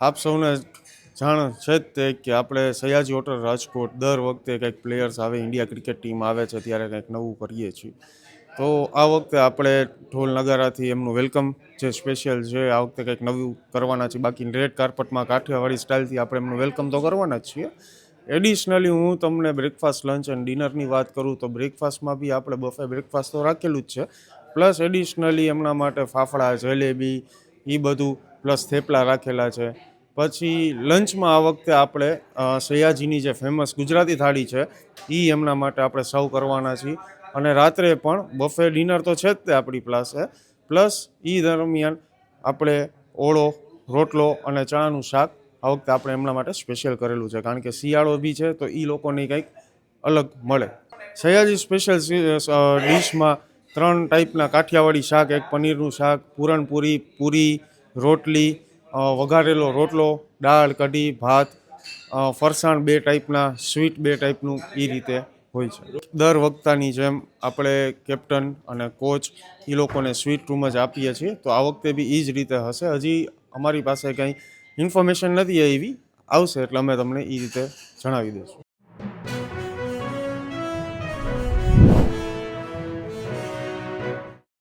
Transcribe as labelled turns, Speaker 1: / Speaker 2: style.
Speaker 1: આપ સૌને જાણ છે જ તે કે આપણે સયાજી હોટલ રાજકોટ દર વખતે કંઈક પ્લેયર્સ આવે ઇન્ડિયા ક્રિકેટ ટીમ આવે છે ત્યારે કંઈક નવું કરીએ છીએ. તો આ વખતે આપણે ઢોલ નગારાથી એમનું વેલકમ જે સ્પેશિયલ છે, આ વખતે કંઈક નવું કરવાના છે બાકી રેડ કાર્પેટમાં કાઠિયાવાડી સ્ટાઇલથી આપણે એમનું વેલકમ તો કરવાના જ છીએ. એડિશનલી હું તમને બ્રેકફાસ્ટ લંચ એન્ડ ડિનરની વાત કરું તો બ્રેકફાસ્ટમાં બી આપણે બફે બ્રેકફાસ્ટ તો રાખેલું જ છે. પ્લસ એડિશનલી એમના માટે ફાફડા, જલેબી એ બધું પ્લસ થેપલા રાખેલા છે. પછી લંચમાં આ વખતે આપણે સયાજીની જે ફેમસ ગુજરાતી થાળી છે એ એમના માટે આપણે સર્વ કરવાના છીએ. અને રાત્રે પણ બફે ડિનર તો છે જ તે આપણી પાસે. પ્લસ એ દરમિયાન આપણે ઓળો, રોટલો અને ચણાનું શાક આ વખતે આપણે એમના માટે સ્પેશિયલ કરેલું છે. કારણ કે શિયાળો બી છે તો એ લોકોને કંઈક અલગ મળે. સયાજી સ્પેશિયલ ડીશમાં ત્રણ ટાઈપના કાઠિયાવાડી શાક, એક પનીરનું શાક, પૂરણપૂરી, પૂરી, રોટલી વઘારેલો રોટલો, દાળ, કઢી, ભાત ફરસાણ બે ટાઈપના, સ્વીટ બે ટાઈપનું એ રીતે હોય છે. દર વખતાની જેમ આપણે કેપ્ટન અને કોચ એ લોકોને સ્વીટ રૂમ જ આપીએ છીએ, તો આ વખતે બી એ જ રીતે હશે. હજી અમારી પાસે કંઈ ઇન્ફોર્મેશન નથી આવી, આવશે એટલે અમે તમને એ રીતે જણાવી દઈશું.